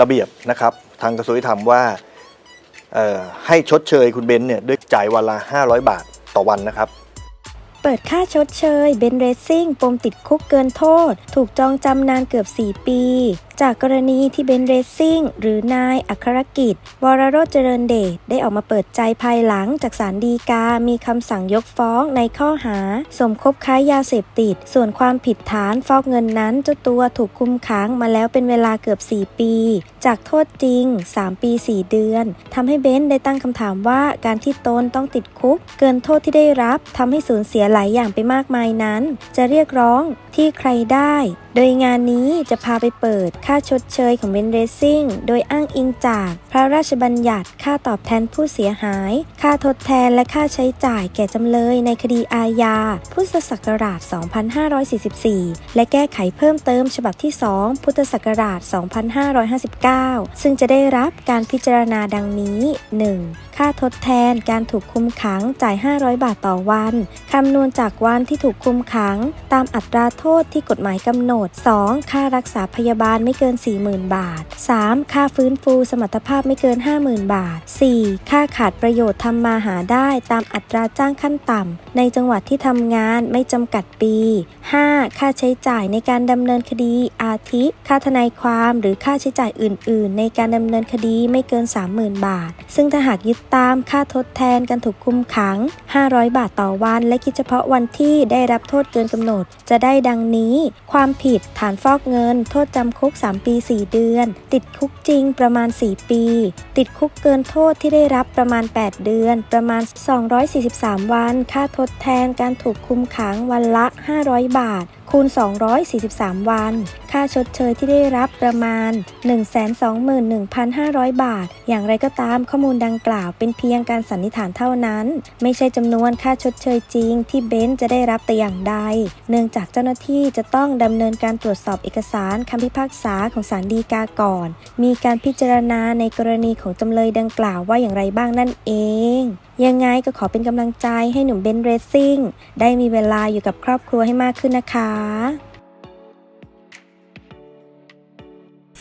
ระเบียบนะครับ ทางกระทรวงยุติธรรมว่าให้ชดเชยคุณเบนซ์เนี่ยด้วยจ่ายวันละ 500 บาทต่อวันนะครับ เปิดค่าชดเชยเบนเรซซิ่งปมติดคุกเกินโทษ ถูกจองจำนานเกือบ 4 ปี จากกรณีที่เบนเรซซิ่งหรือนายอัครกิจ วรโรจเจริญเดชได้ออกมาเปิดใจภายหลังจากสารดีกา มีคำสั่งยกฟ้องในข้อหา สมคบค้ายาเสพติด ส่วนความผิดฐานฟอกเงินนั้นเจ้าตัวถูกคุมขังมาแล้วเป็นเวลาเกือบ 4 ปี จากโทษจริง 3 ปี 4 เดือนทำให้เบนได้ตั้งคำถามว่าการที่ตนต้องติดคุก เกินโทษที่ได้รับทำให้สูญเสียหลายอย่างไปมากมายนั้น จะเรียกร้องที่ใครได้ โดยงานนี้จะพาไปเปิดค่าชดเชยของเบนเรซซิ่งโดยอ้างอิงจากพระราชบัญญัติค่าตอบแทนผู้เสียหาย ค่าทดแทนและค่าใช้จ่ายแก่จำเลยในคดีอาญา พุทธศักราช 2544 และแก้ไขเพิ่มเติมฉบับที่ 2 พุทธศักราช 2559 ซึ่งจะได้รับการพิจารณาดังนี้ 1. ค่าทดแทนการถูกคุมขังจ่าย 500 บาทต่อวัน คำนวณจากวันที่ถูกคุมขัง ตามอัตราโทษที่กฎหมายกำหนด 2. ค่ารักษาพยาบาลไม่เกิน 40,000 บาท 3. ค่าฟื้นฟูสมรรถภาพไม่เกิน 50,000 บาท 4. ค่าขาดประโยชน์ทำมาหาได้ตามอัตราจ้างขั้นต่ำในจังหวัดที่ทำงานไม่จำกัดปี 5. ค่าใช้จ่ายในการดำเนินคดีอาทิ ค่าทนายความหรือค่าใช้จ่ายอื่น ๆ ในการดำเนินคดีไม่เกิน 30,000 บาท ซึ่งถ้าหากยึดตามค่าทดแทนการถูกคุมขัง 500 บาทต่อวัน และคิดเฉพาะวันที่ได้รับโทษเกินกำหนด จะได้ดังนี้ ความผิดฐานฟอกเงิน โทษจำคุก 3 ปี 4 เดือน ติดคุกจริงประมาณ 4 ปี ติดคุกเกินโทษที่ได้รับประมาณ 8 เดือน ประมาณ 243 วัน ค่าทดแทนการถูกคุมขังวันละ 500 บาท คูณ 243 วัน ค่าชดเชยที่ได้รับประมาณ 121,500 บาท อย่างไรก็ตามข้อมูลดังกล่าวเป็นเพียงการสันนิษฐานเท่านั้น ไม่ใช่จำนวนค่าชดเชยจริง ที่เบนซ์จะได้รับแต่อย่างใด เนื่องจากเจ้าหน้าที่จะต้องดำเนินการตรวจสอบเอกสารคำพิพากษาของศาลฎีกาก่อน มีการพิจารณาในกรณีของจำเลยดังกล่าวว่าอย่างไรบ้างนั่นเอง ยังไงก็ขอเป็นกำลังใจให้หนุ่มเบนซ์เรซซิ่งได้มีเวลาอยู่กับครอบครัวให้มากขึ้นนะคะ